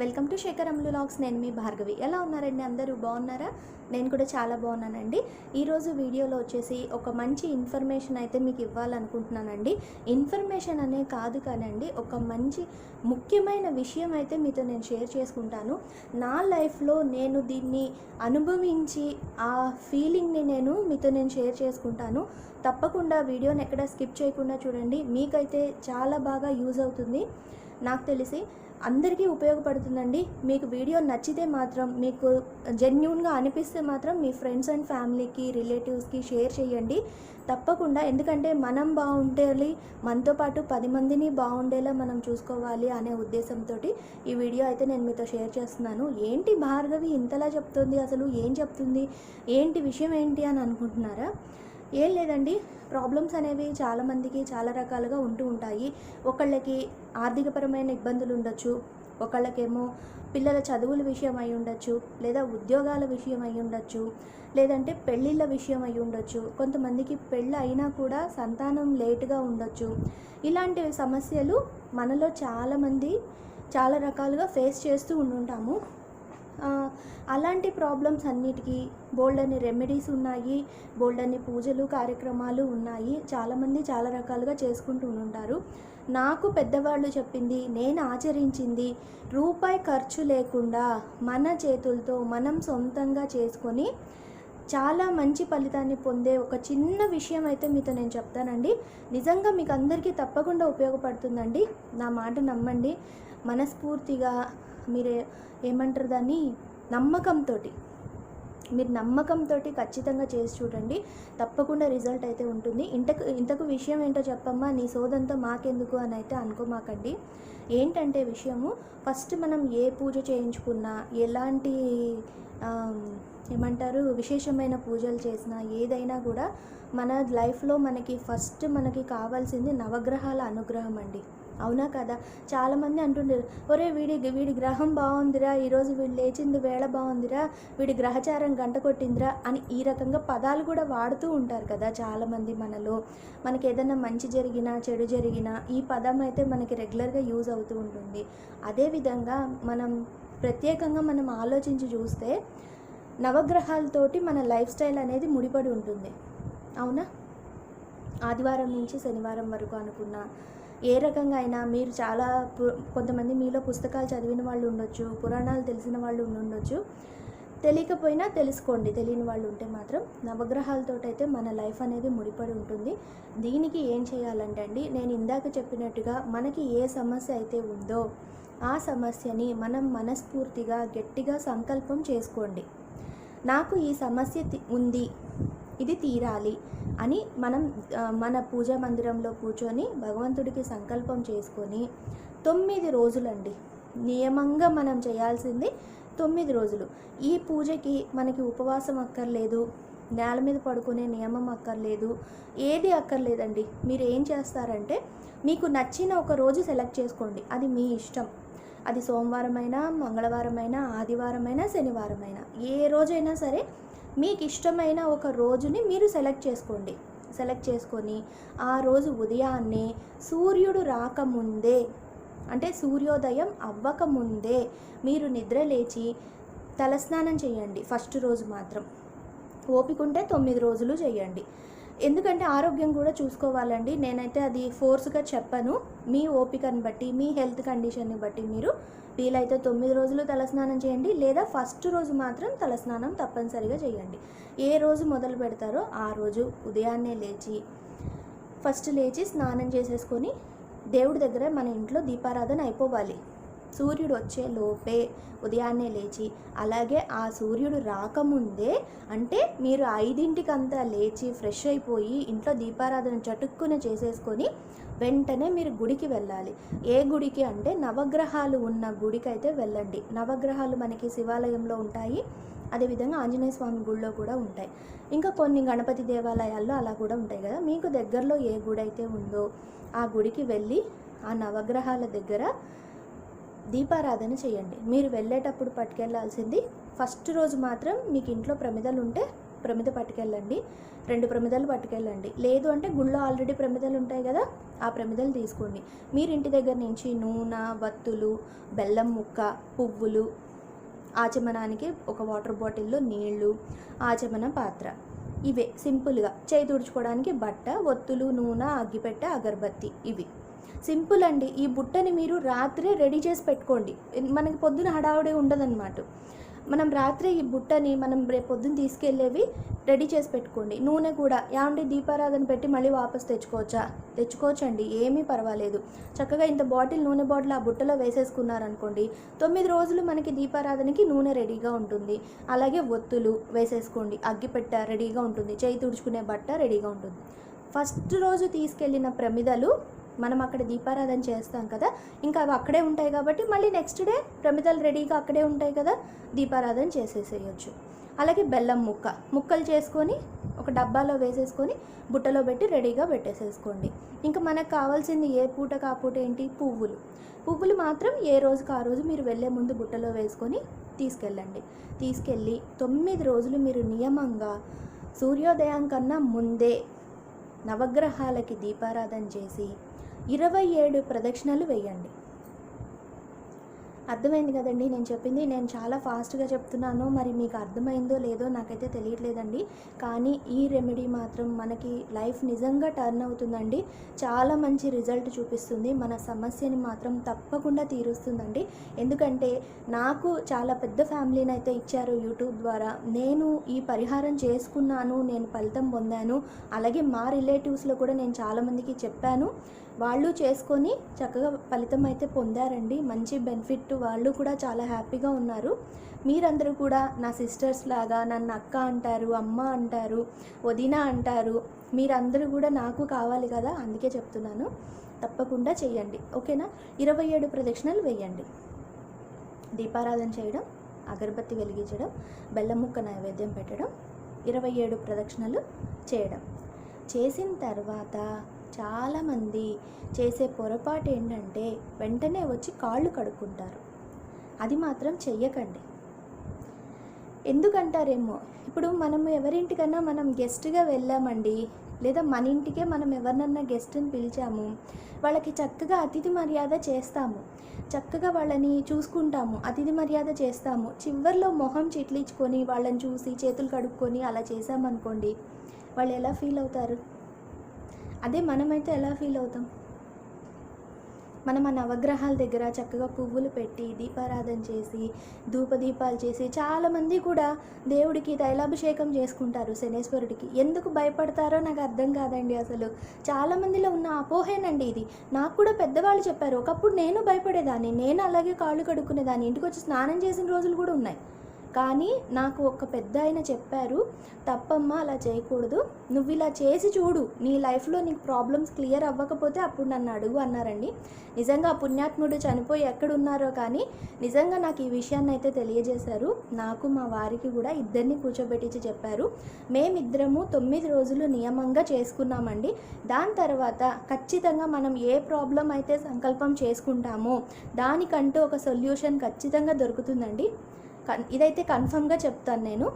Welcome to Shekhar Amlu logs. నేను మీ భార్గవి. ఎలా ఉన్నారండి అందరూ? బాగున్నారా? నేను కూడా చాలా బాగున్నానండి. ఈరోజు వీడియోలో వచ్చేసి ఒక మంచి ఇన్ఫర్మేషన్ అయితే మీకు ఇవ్వాలనుకుంటున్నానండి. ఇన్ఫర్మేషన్ అనే కాదు కానండి ఒక మంచి ముఖ్యమైన విషయం అయితే మీతో నేను షేర్ చేసుకుంటాను. నా లైఫ్లో నేను దీన్ని అనుభవించి ఆ ఫీలింగ్ని నేను మీతో నేను షేర్ చేసుకుంటాను. తప్పకుండా వీడియోని ఎక్కడ స్కిప్ చేయకుండా చూడండి. మీకైతే చాలా బాగా యూజ్ అవుతుంది. నాకు తెలిసి అందరికీ ఉపయోగపడుతుందండి. మీకు వీడియో నచ్చితే మాత్రం మీకు జెన్యున్గా అనిపిస్తే మాత్రం మీ ఫ్రెండ్స్ అండ్ ఫ్యామిలీకి రిలేటివ్స్కి షేర్ చేయండి. తప్పకుండా ఎందుకంటే మనం బాగుండాలి మనతో పాటు పది మందిని బాగుండేలా మనం చూసుకోవాలి అనే ఉద్దేశంతో ఈ వీడియో అయితే నేను మీతో షేర్ చేస్తున్నాను. ఏంటి భార్గవి ఇంతలా చెప్తుంది అసలు ఏం చెప్తుంది ఏంటి విషయం ఏంటి అని అనుకుంటున్నారా? ఏం లేదండి. ప్రాబ్లమ్స్ అనేవి చాలామందికి చాలా రకాలుగా ఉంటూ ఉంటాయి. ఒకళ్ళకి ఆర్థికపరమైన ఇబ్బందులు ఉండొచ్చు. ఒకళ్ళకేమో పిల్లల చదువుల విషయం అయి ఉండొచ్చు. లేదా ఉద్యోగాల విషయం అయి ఉండొచ్చు. లేదంటే పెళ్ళిళ్ళ విషయం అయి ఉండొచ్చు. కొంతమందికి పెళ్ళి అయినా కూడా సంతానం లేటుగా ఉండొచ్చు. ఇలాంటి సమస్యలు మనలో చాలామంది చాలా రకాలుగా ఫేస్ చేస్తూ ఉండుంటాము. అలాంటి ప్రాబ్లమ్స్ అన్నిటికీ బోల్డ్ అని రెమెడీస్ ఉన్నాయి బోల్డ్ అని పూజలు కార్యక్రమాలు ఉన్నాయి. చాలామంది చాలా రకాలుగా చేసుకుంటూ ఉంటారు. నాకు పెద్దవాళ్ళు చెప్పింది నేను ఆచరించింది రూపాయి ఖర్చు లేకుండా మన చేతులతో మనం సొంతంగా చేసుకొని చాలా మంచి ఫలితాన్ని పొందే ఒక చిన్న విషయం అయితే మీతో నేను చెప్తానండి. నిజంగా మీకు అందరికీ తప్పకుండా ఉపయోగపడుతుందండి. నా మాట నమ్మండి. మనస్ఫూర్తిగా మీరు ఏమంటారు దాన్ని? నమ్మకంతో మీరు నమ్మకంతో ఖచ్చితంగా చేసి చూడండి. తప్పకుండా రిజల్ట్ అయితే ఉంటుంది. ఇంతకు ఇంతకు విషయం ఏంటో చెప్పమ్మా? నీ సోదంతా మాకెందుకు అని అయితే అనుకోమాకండి. ఏంటంటే విషయము ఫస్ట్ మనం ఏ పూజ చేయించుకున్నా ఎలాంటి ఏమంటారు విశేషమైన పూజలు చేసినా ఏదైనా కూడా మన లైఫ్లో మనకి ఫస్ట్ మనకి కావాల్సింది నవగ్రహాల అనుగ్రహం అండి. అవునా కదా? చాలామంది అంటుండేది ఒరే వీడి వీడి గ్రహం బాగుందిరా ఈరోజు వీడు లేచింది వేళ బాగుందిరా వీడి గ్రహచారం గంట కొట్టిందిరా అని ఈ రకంగా పదాలు కూడా వాడుతూ ఉంటారు కదా చాలామంది మనలో. మనకి ఏదైనా మంచి జరిగినా చెడు జరిగినా ఈ పదం అయితే మనకి రెగ్యులర్గా యూజ్ అవుతూ ఉంటుంది. అదేవిధంగా మనం ప్రత్యేకంగా మనం ఆలోచించి చూస్తే నవగ్రహాలతోటి మన లైఫ్ స్టైల్ అనేది ముడిపడి ఉంటుంది. అవునా? ఆదివారం నుంచి శనివారం వరకు అనుకున్నా ఏ రకంగా అయినా మీరు చాలా కొంతమంది మీలో పుస్తకాలు చదివిన వాళ్ళు ఉండొచ్చు పురాణాలు తెలిసిన వాళ్ళు ఉండొచ్చు. తెలియకపోయినా తెలుసుకోండి తెలియని వాళ్ళు ఉంటే మాత్రం నవగ్రహాలతో అయితే మన లైఫ్ అనేది ముడిపడి ఉంటుంది. దీనికి ఏం చేయాలంటే అండి నేను ఇందాక చెప్పినట్టుగా మనకి ఏ సమస్య అయితే ఉందో ఆ సమస్యని మనం మనస్ఫూర్తిగా గట్టిగా సంకల్పం చేసుకోండి. నాకు ఈ సమస్య ఉంది ఇది తీరాలి. అని మనం మన పూజా మందిరంలో కూర్చొని భగవంతుడికి సంకల్పం చేసుకొని తొమ్మిది రోజులండి. నియమంగా మనం చేయాల్సింది తొమ్మిది రోజులు. ఈ పూజకి మనకి ఉపవాసం అక్కర్లేదు నేల మీద పడుకునే నియమం అక్కర్లేదు ఏది అక్కర్లేదండి. మీరు ఏం చేస్తారంటే మీకు నచ్చిన ఒక రోజు సెలెక్ట్ చేసుకోండి. అది మీ ఇష్టం. అది సోమవారమైనా మంగళవారమైనా ఆదివారమైనా శనివారమైనా ఏ రోజైనా సరే మీకు ఇష్టమైన ఒక రోజుని మీరు సెలెక్ట్ చేసుకోండి. సెలెక్ట్ చేసుకొని ఆ రోజు ఉదయాన్నే సూర్యుడు రాకముందే అంటే సూర్యోదయం అవ్వకముందే మీరు నిద్ర లేచి తలస్నానం చేయండి. ఫస్ట్ రోజు మాత్రం. ఓపిక ఉంటే తొమ్మిది రోజులు చేయండి. ఎందుకంటే ఆరోగ్యం కూడా చూసుకోవాలండి. నేనైతే అది ఫోర్స్గా చెప్పను. మీ ఓపికని బట్టి మీ హెల్త్ కండిషన్ని బట్టి మీరు వీలైతే తొమ్మిది రోజులు తలస్నానం చేయండి. లేదా ఫస్ట్ రోజు మాత్రం తలస్నానం తప్పనిసరిగా చేయండి. ఏ రోజు మొదలు పెడతారో ఆ రోజు ఉదయాన్నే లేచి ఫస్ట్ లేచి స్నానం చేసేసుకొని దేవుడి దగ్గర మన ఇంట్లో దీపారాధన అయిపోవాలి. సూర్యుడు వచ్చే లోపే ఉదయాన్నే లేచి అలాగే ఆ సూర్యుడు రాకముందే అంటే మీరు ఐదింటికంతా లేచి ఫ్రెష్ అయిపోయి ఇంట్లో దీపారాధన చటుక్కున చేసేసుకొని వెంటనే మీరు గుడికి వెళ్ళాలి. ఏ గుడికి అంటే నవగ్రహాలు ఉన్న గుడికి అయితే వెళ్ళండి. నవగ్రహాలు మనకి శివాలయంలో ఉంటాయి. అదేవిధంగా ఆంజనేయ స్వామి గుడిలో కూడా ఉంటాయి. ఇంకా కొన్ని గణపతి దేవాలయాల్లో అలా కూడా ఉంటాయి కదా. మీకు దగ్గరలో ఏ గుడి అయితే ఉందో ఆ గుడికి వెళ్ళి ఆ నవగ్రహాల దగ్గర దీపారాధన చేయండి. మీరు వెళ్ళేటప్పుడు పట్టుకెళ్ళాల్సింది ఫస్ట్ రోజు మాత్రం మీకు ఇంట్లో ప్రమిదలు ఉంటే ప్రమిద పట్టుకెళ్ళండి. రెండు ప్రమిదలు పట్టుకెళ్ళండి. లేదు అంటే గుళ్ళో ఆల్రెడీ ప్రమిదలు ఉంటాయి కదా ఆ ప్రమిదలు తీసుకోండి. మీరు ఇంటి దగ్గర నుంచి నూనె వత్తులు బెల్లం ముక్క పువ్వులు ఆచమనానికి ఒక వాటర్ బాటిల్లో నీళ్ళు ఆచమన పాత్ర. ఇవే సింపుల్గా చేయి తుడుచుకోవడానికి బట్ట ఒత్తులు నూనె అగ్గిపెట్టె అగరబత్తి ఇవి. సింపుల్ అండి ఈ బుట్టని మీరు రాత్రే రెడీ చేసి పెట్టుకోండి. మనకి పొద్దున హడావుడి ఉండదన్నమాట. మనం రాత్రి ఈ బుట్టని మనం రేపు పొద్దున్న తీసుకెళ్ళేవి రెడీ చేసి పెట్టుకోండి. నూనె కూడా ఏమంటే దీపారాధన పెట్టి మళ్ళీ వాపస్ తెచ్చుకోవచ్చా? తెచ్చుకోవచ్చండి. ఏమీ పర్వాలేదు. చక్కగా ఇంత బాటిల్ నూనె బాటిల్ ఆ బుట్టలో వేసేసుకున్నారనుకోండి తొమ్మిది రోజులు మనకి దీపారాధనకి నూనె రెడీగా ఉంటుంది. అలాగే ఒత్తులు వేసేసుకోండి. అగ్గిపెట్ట రెడీగా ఉంటుంది. చేయి తుడుచుకునే బట్ట రెడీగా ఉంటుంది. ఫస్ట్ రోజు తీసుకెళ్ళిన ప్రమిదలు మనం అక్కడ దీపారాధన చేస్తాం కదా. ఇంకా అవి అక్కడే ఉంటాయి కాబట్టి మళ్ళీ నెక్స్ట్ డే ప్రమిదలు రెడీగా అక్కడే ఉంటాయి కదా. దీపారాధన చేసేసేయచ్చు. అలాగే బెల్లం ముక్క ముక్కలు చేసుకొని ఒక డబ్బాలో వేసేసుకొని బుట్టలో పెట్టి రెడీగా పెట్టేసేసుకోండి. ఇంకా మనకు కావాల్సింది ఏ పూటకు ఆ పూట ఏంటి? పువ్వులు. పువ్వులు మాత్రం ఏ రోజుకు ఆ రోజు మీరు వెళ్ళే ముందు బుట్టలో వేసుకొని తీసుకెళ్ళండి. తీసుకెళ్ళి తొమ్మిది రోజులు మీరు నియమంగా సూర్యోదయం కన్నా ముందే నవగ్రహాలకి దీపారాధన చేసి ఇరవై ఏడు ప్రదక్షిణలు వేయండి. అర్థమైంది కదండి? నేను చెప్పింది నేను చాలా ఫాస్ట్గా చెప్తున్నాను. మరి మీకు అర్థమైందో లేదో నాకైతే తెలియట్లేదండి. కానీ ఈ రెమెడీ మాత్రం మనకి లైఫ్ నిజంగా టర్న్ అవుతుందండి. చాలా మంచి రిజల్ట్ చూపిస్తుంది. మన సమస్యని మాత్రం తప్పకుండా తీరుస్తుందండి. ఎందుకంటే నాకు చాలా పెద్ద ఫ్యామిలీని అయితే ఇచ్చారు యూట్యూబ్ ద్వారా. నేను ఈ పరిహారం చేసుకున్నాను నేను ఫలితం పొందాను. అలాగే మా రిలేటివ్స్లో కూడా నేను చాలామందికి చెప్పాను. వాళ్ళు చేసుకొని చక్కగా ఫలితం అయితే పొందారండి. మంచి బెనిఫిట్. వాళ్ళు కూడా చాలా హ్యాపీగా ఉన్నారు. మీరందరూ కూడా నా సిస్టర్స్ లాగా నన్ను అక్క అంటారు అమ్మ అంటారు వదిన అంటారు. మీరందరూ కూడా నాకు కావాలి కదా అందుకే చెప్తున్నాను. తప్పకుండా చేయండి. ఓకేనా? ఇరవై ఏడు ప్రదక్షిణలు వేయండి. దీపారాధన చేయడం అగరబత్తి వెలిగించడం బెల్లం ముక్క నైవేద్యం పెట్టడం ఇరవై ఏడు ప్రదక్షిణలు చేయడం. చేసిన తర్వాత చాలామంది చేసే పొరపాటు ఏంటంటే వెంటనే వచ్చి కాళ్ళు కడుక్కుంటారు. అది మాత్రం చెయ్యకండి. ఎందుకంటారేమో? ఇప్పుడు మనం ఎవరింటికన్నా మనం గెస్ట్గా వెళ్ళామండి లేదా మన ఇంటికే మనం ఎవరినన్నా గెస్ట్ని పిలిచాము వాళ్ళకి చక్కగా అతిథి మర్యాద చేస్తాము చక్కగా వాళ్ళని చూసుకుంటాము అతిథి మర్యాద చేస్తాము చివర్లో మొహం చిట్లించుకొని వాళ్ళని చూసి చేతులు కడుక్కొని అలా చేసామనుకోండి వాళ్ళు ఎలా ఫీల్ అవుతారు? అదే మనమైతే ఎలా ఫీల్ అవుతాం? మనం ఆ నవగ్రహాల దగ్గర చక్కగా పువ్వులు పెట్టి దీపారాధన చేసి ధూపదీపాలు చేసి చాలామంది కూడా దేవుడికి తైలాభిషేకం చేసుకుంటారు శనేశ్వరుడికి. ఎందుకు భయపడతారో నాకు అర్థం కాదండి అసలు. చాలామందిలో ఉన్న అపోహేనండి ఇది. నాకు కూడా పెద్దవాళ్ళు చెప్పారు ఒకప్పుడు నేను భయపడేదాన్ని నేను అలాగే కాళ్ళు కడుక్కునేదాన్ని ఇంటికి వచ్చి స్నానం చేసిన రోజులు కూడా ఉన్నాయి. కానీ నాకు ఒక పెద్ద ఆయన చెప్పారు తప్పమ్మా అలా చేయకూడదు. నువ్వు ఇలా చేసి చూడు. నీ లైఫ్లో నీకు ప్రాబ్లమ్స్ క్లియర్ అవ్వకపోతే అప్పుడు నన్ను అడుగు అన్నారండి. నిజంగా పుణ్యాత్ముడు చనిపోయి ఎక్కడున్నారో కానీ నిజంగా నాకు ఈ విషయాన్ని అయితే తెలియజేశారు. నాకు మా వారికి కూడా ఇద్దరిని కూర్చోబెట్టించి చెప్పారు. మేమిద్దరము తొమ్మిది రోజులు నియమంగా చేసుకున్నామండి. దాని తర్వాత ఖచ్చితంగా మనం ఏ ప్రాబ్లం అయితే సంకల్పం చేసుకుంటామో దానికంటూ ఒక సొల్యూషన్ ఖచ్చితంగా దొరుకుతుందండి. కన్ ఇదైతే కన్ఫర్మ్గా చెప్తాను నేను.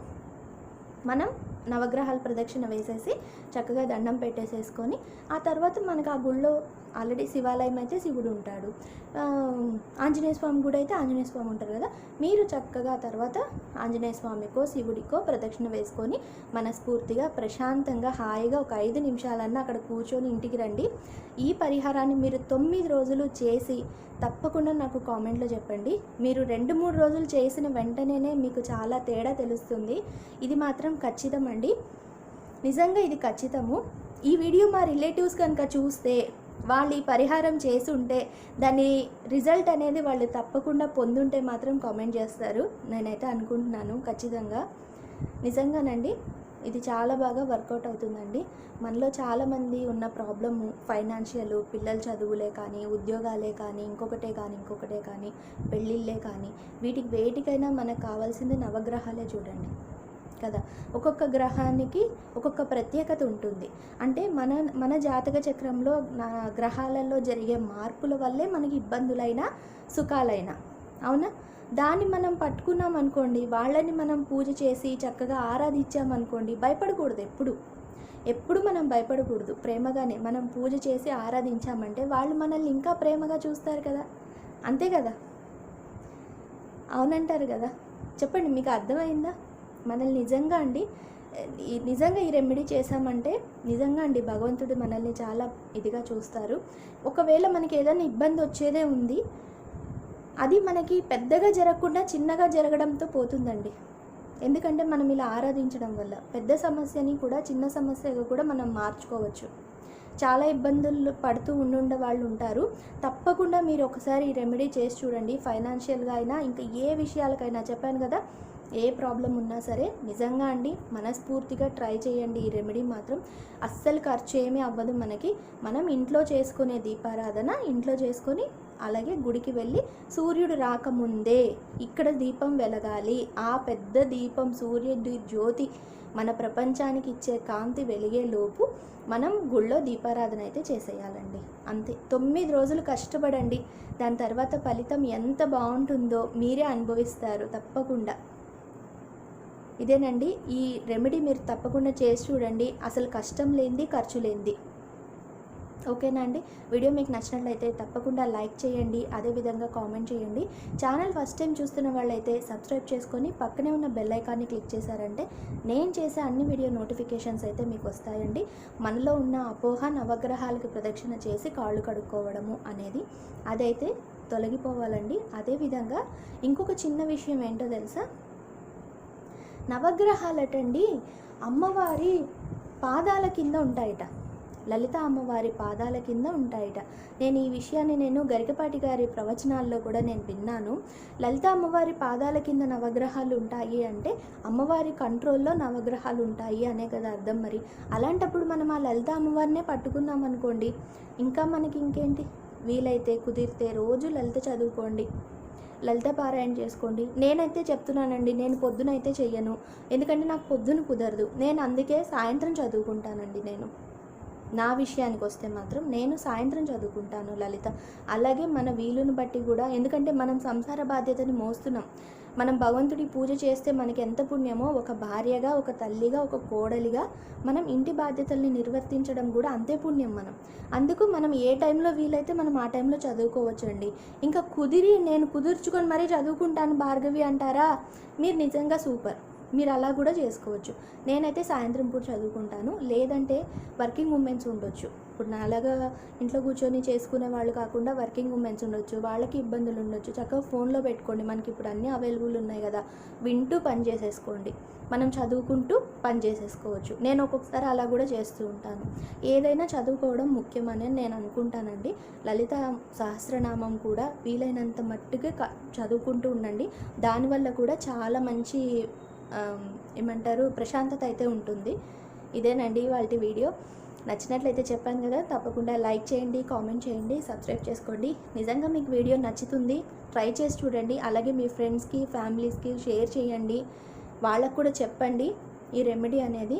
మనం నవగ్రహాల ప్రదక్షిణ వేసేసి చక్కగా దండం పెట్టేసేసుకొని ఆ తర్వాత మనకు ఆ గుళ్ళో ఆల్రెడీ శివాలయం అయితే శివుడు ఉంటాడు. ఆంజనేయ స్వామి గుడి అయితే ఆంజనేయ స్వామి ఉంటారు కదా. మీరు చక్కగా తర్వాత ఆంజనేయ స్వామికో శివుడికో ప్రదక్షిణ వేసుకొని మనస్ఫూర్తిగా ప్రశాంతంగా హాయిగా ఒక ఐదు నిమిషాలన్నా అక్కడ కూర్చొని ఇంటికి రండి. ఈ పరిహారాన్ని మీరు తొమ్మిది రోజులు చేసి తప్పకుండా నాకు కామెంట్లో చెప్పండి. మీరు రెండు మూడు రోజులు చేసిన వెంటనే మీకు చాలా తేడా తెలుస్తుంది. ఇది మాత్రం ఖచ్చితం అండి నిజంగా ఇది ఖచ్చితము. ఈ వీడియో మా రిలేటివ్స్ కనుక చూస్తే వాళ్ళు ఈ పరిహారం చేసి ఉంటే దాని రిజల్ట్ అనేది వాళ్ళు తప్పకుండా పొందుంటే మాత్రం కామెంట్ చేస్తారు. నేనైతే అనుకుంటున్నాను ఖచ్చితంగా. నిజంగానండి ఇది చాలా బాగా వర్కౌట్ అవుతుందండి. మనలో చాలామంది ఉన్న ప్రాబ్లము ఫైనాన్షియల్ పిల్లల చదువులే కానీ ఉద్యోగాలే కానీ ఇంకొకటే కానీ ఇంకొకటే కానీ పెళ్ళిళ్ళే కానీ వీటికి వేటికైనా మనకు కావాల్సింది నవగ్రహాలే చూడండి. కదా. ఒక్కొక్క గ్రహానికి ఒక్కొక్క ప్రత్యేకత ఉంటుంది. అంటే మన మన జాతక చక్రంలో నా గ్రహాలలో జరిగే మార్పుల వల్లే మనకి ఇబ్బందులైనా సుఖాలైనా. అవునా? దాన్ని మనం పట్టుకున్నాం అనుకోండి వాళ్ళని మనం పూజ చేసి చక్కగా ఆరాధించామనుకోండి భయపడకూడదు ఎప్పుడు. ఎప్పుడు మనం భయపడకూడదు. ప్రేమగానే మనం పూజ చేసి ఆరాధించామంటే వాళ్ళు మనల్ని ఇంకా ప్రేమగా చూస్తారు కదా. అంతే కదా? అవునంటారు కదా? చెప్పండి మీకు అర్థమైందా? మనల్ని నిజంగా అండి ఈ నిజంగా ఈ రెమెడీ చేశామంటే నిజంగా అండి భగవంతుడు మనల్ని చాలా ఇదిగా చూస్తారు. ఒకవేళ మనకి ఏదైనా ఇబ్బంది వచ్చేదే ఉంది అది మనకి పెద్దగా జరగకుండా చిన్నగా జరగడంతో పోతుందండి. ఎందుకంటే మనం ఇలా ఆరాధించడం వల్ల పెద్ద సమస్యని కూడా చిన్న సమస్యగా కూడా మనం మార్చుకోవచ్చు. చాలా ఇబ్బందులు పడుతూ ఉండుండే వాళ్ళు ఉంటారు. తప్పకుండా మీరు ఒకసారి ఈ రెమెడీ చేసి చూడండి. ఫైనాన్షియల్గా అయినా ఇంకా ఏ విషయాలకైనా చెప్పాను కదా ఏ ప్రాబ్లం ఉన్నా సరే నిజంగా అండి మనస్ఫూర్తిగా ట్రై చేయండి ఈ రెమెడీ మాత్రం. అస్సలు ఖర్చు ఏమీ అవ్వదు మనకి. మనం ఇంట్లో చేసుకునే దీపారాధన ఇంట్లో చేసుకొని అలాగే గుడికి వెళ్ళి సూర్యుడు రాకముందే ఇక్కడ దీపం వెలగాలి. ఆ పెద్ద దీపం సూర్యుడి జ్యోతి మన ప్రపంచానికి ఇచ్చే కాంతి వెలిగే లోపు మనం గుళ్ళో దీపారాధన అయితే చేసేయాలండి. అంతే. తొమ్మిది రోజులు కష్టపడండి. దాని తర్వాత ఫలితం ఎంత బాగుంటుందో మీరే అనుభవిస్తారు తప్పకుండా. ఇదేనండి. ఈ రెమెడీ మీరు తప్పకుండా చేసి చూడండి. అసలు కష్టం లేనిది ఖర్చు లేనిది. ఓకేనా అండి? వీడియో మీకు నచ్చినట్లయితే తప్పకుండా లైక్ చేయండి అదేవిధంగా కామెంట్ చేయండి. ఛానల్ ఫస్ట్ టైం చూస్తున్న వాళ్ళైతే సబ్స్క్రైబ్ చేసుకొని పక్కనే ఉన్న బెల్ ఐకాన్ని క్లిక్ చేశారంటే నేను చేసే అన్ని వీడియో నోటిఫికేషన్స్ అయితే మీకు వస్తాయండి. మనలో ఉన్న అపోహ నవగ్రహాలకు ప్రదక్షిణ చేసి కాళ్ళు కడుక్కోవడము అనేది అదైతే తొలగిపోవాలండి. అదేవిధంగా ఇంకొక చిన్న విషయం ఏంటో తెలుసా? నవగ్రహాలటండి అమ్మవారి పాదాల కింద ఉంటాయట. లలిత అమ్మవారి పాదాల కింద ఉంటాయట. నేను ఈ విషయాన్ని నేను గరికపాటి గారి ప్రవచనాల్లో కూడా నేను విన్నాను. లలిత అమ్మవారి పాదాల కింద నవగ్రహాలు ఉంటాయి అంటే అమ్మవారి కంట్రోల్లో నవగ్రహాలు ఉంటాయి అనే కదా అర్థం మరి. అలాంటప్పుడు మనం ఆ లలిత అమ్మవారినే పట్టుకున్నాం అనుకోండి ఇంకా మనకి ఇంకేంటి? వీలైతే కుదిరితే రోజు లలిత చదువుకోండి లలిత పారాయణ చేసుకోండి. నేనైతే చెప్తున్నానండి నేను పొద్దునైతే చెయ్యను. ఎందుకంటే నాకు పొద్దున కుదరదు. నేను అందుకే సాయంత్రం చదువుకుంటానండి నేను. నా విషయానికి వస్తే మాత్రం నేను సాయంత్రం చదువుకుంటాను లలిత. అలాగే మన వీలుని బట్టి కూడా. ఎందుకంటే మనం సంసార బాధ్యతని మోస్తున్నాం. మనం భగవంతుడి పూజ చేస్తే మనకి ఎంత పుణ్యమో ఒక భార్యగా ఒక తల్లిగా ఒక కోడలిగా మనం ఇంటి బాధ్యతల్ని నిర్వర్తించడం కూడా అంతే పుణ్యం మనం. అందుకు మనం ఏ టైంలో వీలైతే మనం ఆ టైంలో చదువుకోవచ్చు అండి ఇంకా కుదిరి నేను కుదుర్చుకొని మరీ చదువుకుంటాను భార్గవి అంటారా? మీరు నిజంగా సూపర్. మీరు అలా కూడా చేసుకోవచ్చు. నేనైతే సాయంత్రం పూట చదువుకుంటాను. లేదంటే వర్కింగ్ ఉమెన్స్ ఉండొచ్చు. ఇప్పుడు నాలాగా ఇంట్లో కూర్చొని చేసుకునే వాళ్ళు కాకుండా వర్కింగ్ ఉమెన్స్ ఉండొచ్చు వాళ్ళకి ఇబ్బందులు ఉండొచ్చు. చక్కగా ఫోన్లో పెట్టుకోండి. మనకి ఇప్పుడు అన్నీ అవైలబుల్ ఉన్నాయి కదా. వింటూ పని చేసేసుకోండి. మనం చదువుకుంటూ పని చేసేసుకోవచ్చు. నేను ఒక్కొక్కసారి అలా కూడా చేస్తూ ఉంటాను. ఏదైనా చదువుకోవడం ముఖ్యమని నేను అనుకుంటానండి. లలిత సహస్రనామం కూడా వీలైనంత మట్టుగా చదువుకుంటూ ఉండండి. దానివల్ల కూడా చాలా మంచి ఏమంటారు ప్రశాంతత అయితే ఉంటుంది. ఇదేనండి వాళ్ళ వీడియో. నచ్చినట్లయితే చెప్పాను కదా తప్పకుండా లైక్ చేయండి కామెంట్ చేయండి సబ్స్క్రైబ్ చేసుకోండి. నిజంగా మీకు వీడియో నచ్చుతుంది ట్రై చేసి చూడండి. అలాగే మీ ఫ్రెండ్స్కి ఫ్యామిలీస్కి షేర్ చేయండి. వాళ్ళకు కూడా చెప్పండి ఈ రెమెడీ అనేది.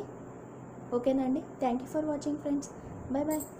ఓకేనా అండి? Thank you for watching friends. Bye bye